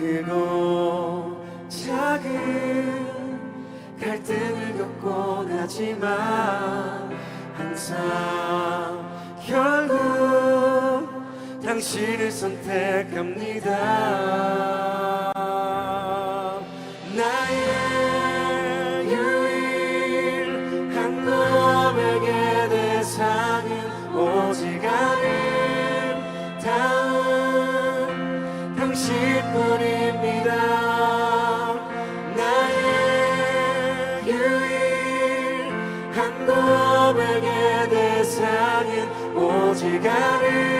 크고 작은 갈등을 겪곤 하지만 항상 결국 당신을 선택합니다 오직 아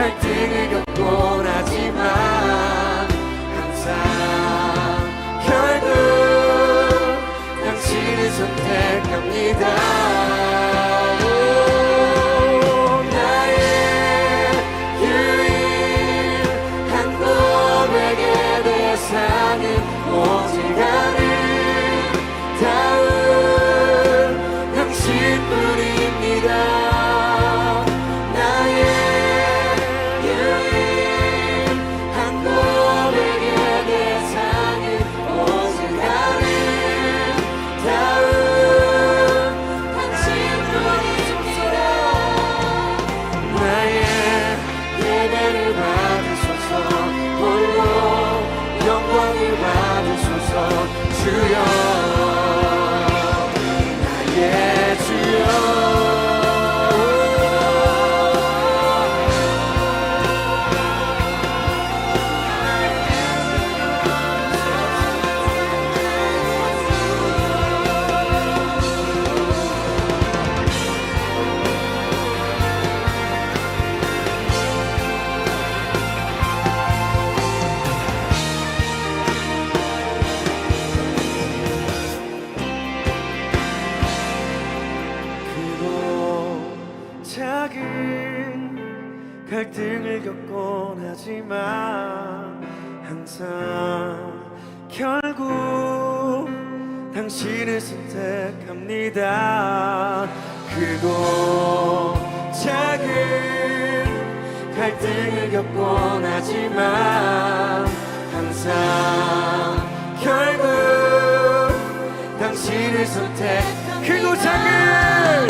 갈등을 겪곤 하 하지만 항상 결국 당신을 선택합니다. 크고 작은 갈등을 겪곤 하지만 항상 결국 당신을 선택 크고 작은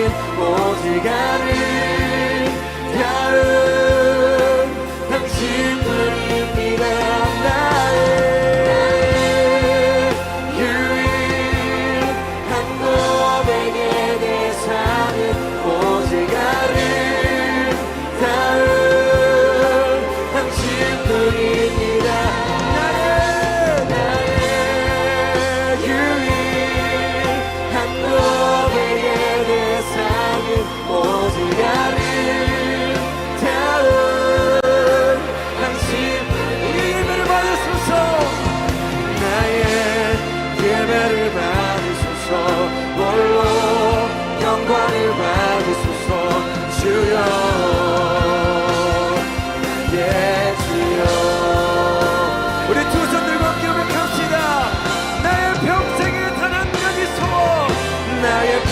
나는 오직 아는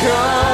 come.